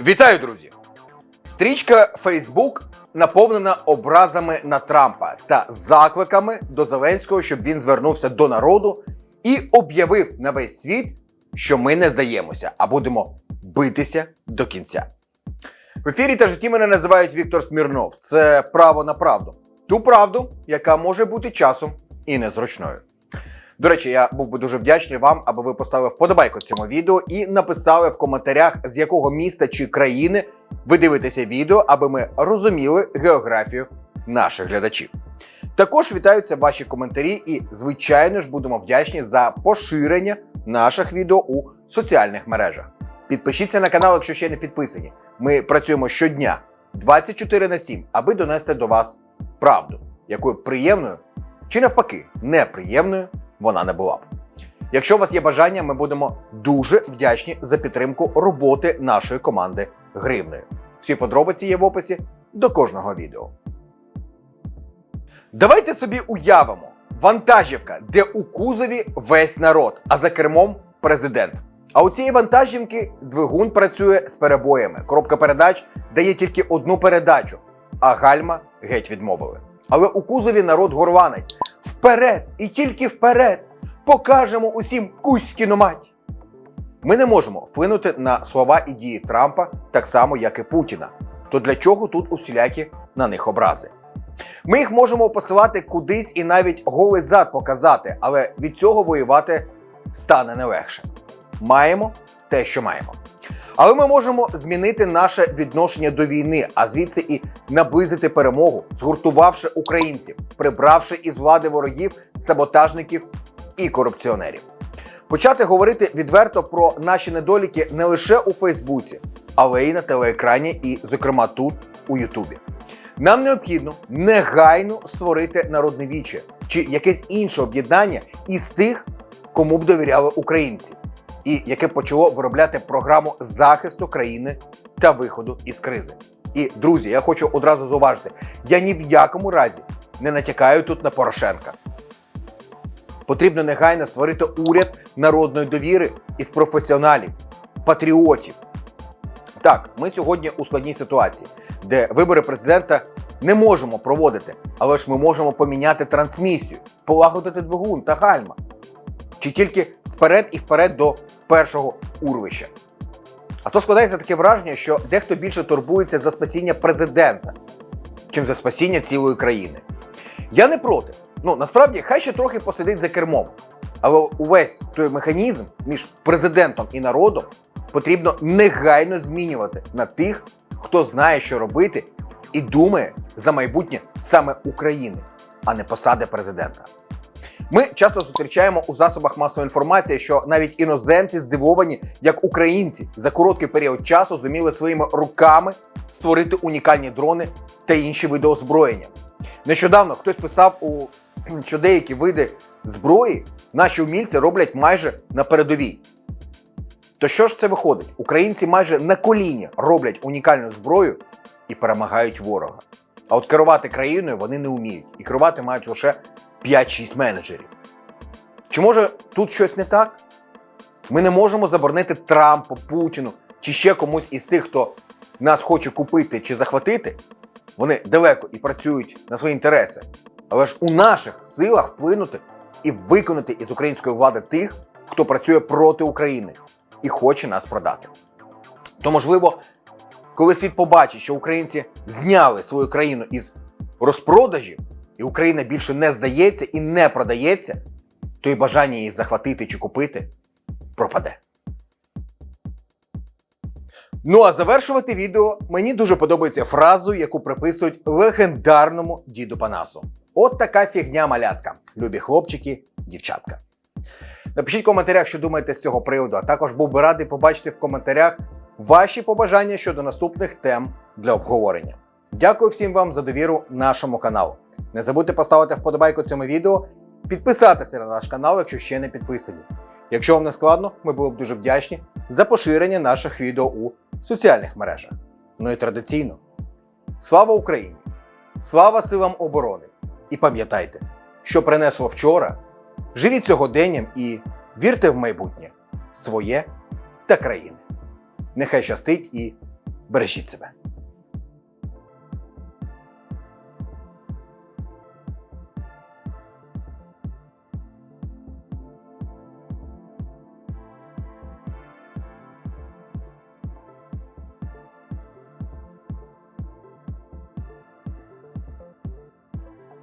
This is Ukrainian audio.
Вітаю, друзі! Стрічка Facebook наповнена образами на Трампа та закликами до Зеленського, щоб він звернувся до народу і об'явив на весь світ, що ми не здаємося, а будемо битися до кінця. В ефірі та житті мене називають Віктор Смірнов. Це право на правду. Ту правду, яка може бути часом і незручною. До речі, я був би дуже вдячний вам, аби ви поставили вподобайку цьому відео і написали в коментарях, з якого міста чи країни ви дивитеся відео, аби ми розуміли географію наших глядачів. Також вітаються ваші коментарі, і, звичайно ж, будемо вдячні за поширення наших відео у соціальних мережах. Підпишіться на канал, якщо ще не підписані. Ми працюємо щодня 24 на 7, аби донести до вас правду, якою приємною чи навпаки неприємною вона не була б. Якщо у вас є бажання, ми будемо дуже вдячні за підтримку роботи нашої команди гривнею. Всі подробиці є в описі до кожного відео. Давайте собі уявимо: вантажівка, де у кузові весь народ, а за кермом президент. А у цієї вантажівки двигун працює з перебоями. Коробка передач дає тільки одну передачу, а гальма геть відмовили. Але у кузові народ горланить вперед і тільки вперед покажемо усім кузькіну мать. Ми не можемо вплинути на слова і дії Трампа так само, як і Путіна. То для чого тут усілякі на них образи? Ми їх можемо посилати кудись і навіть голий зад показати, але від цього воювати стане не легше. Маємо те, що маємо. Але ми можемо змінити наше відношення до війни, а звідси і наблизити перемогу, згуртувавши українців, прибравши із влади ворогів, саботажників і корупціонерів. Почати говорити відверто про наші недоліки не лише у Фейсбуці, але й на телеекрані, і, зокрема, тут, у Ютубі. Нам необхідно негайно створити народне віче чи якесь інше об'єднання із тих, кому б довіряли українці, і яке почало виробляти програму захисту країни та виходу із кризи. І друзі, я хочу одразу зауважити: я ні в якому разі не натякаю тут на Порошенка. Потрібно негайно створити уряд народної довіри із професіоналів, патріотів. Так, ми сьогодні у складній ситуації, де вибори президента не можемо проводити, але ж ми можемо поміняти трансмісію, полагодити двигун та гальма. Чи тільки вперед і вперед до першого урвища. А то складається таке враження, що дехто більше турбується за спасіння президента, чим за спасіння цілої країни. Я не проти. Ну насправді хай ще трохи посидить за кермом. Але увесь той механізм між президентом і народом потрібно негайно змінювати на тих, хто знає, що робити, і думає за майбутнє саме України, а не посади президента. Ми часто зустрічаємо у засобах масової інформації, що навіть іноземці здивовані, як українці за короткий період часу зуміли своїми руками створити унікальні дрони та інші види озброєння. Нещодавно хтось писав, у, що деякі види зброї наші умільці роблять майже на передовій. То що ж це виходить? Українці майже на коліні роблять унікальну зброю і перемагають ворога. А от керувати країною вони не вміють. І керувати мають лише 5-6 менеджерів. Чи може тут щось не так? Ми не можемо заборонити Трампу, Путіну чи ще комусь із тих, хто нас хоче купити чи захватити. Вони далеко і працюють на свої інтереси. Але ж у наших силах вплинути і виконати із української влади тих, хто працює проти України і хоче нас продати. То можливо, коли світ побачить, що українці зняли свою країну із розпродажів, і Україна більше не здається і не продається, то і бажання її захватити чи купити пропаде. Ну а завершувати відео мені дуже подобається фразу, яку приписують легендарному діду Панасу. От така фігня малятка, любі хлопчики, дівчатка. Напишіть в коментарях, що думаєте з цього приводу, а також був би радий побачити в коментарях ваші побажання щодо наступних тем для обговорення. Дякую всім вам за довіру нашому каналу. Не забудьте поставити вподобайку цьому відео, підписатися на наш канал, якщо ще не підписані. Якщо вам не складно, ми були б дуже вдячні за поширення наших відео у соціальних мережах. Ну і традиційно. Слава Україні! Слава силам оборони! І пам'ятайте, що принесло вчора, живіть сьогоденням і вірте в майбутнє своє та країни. Нехай щастить і Бережіть себе.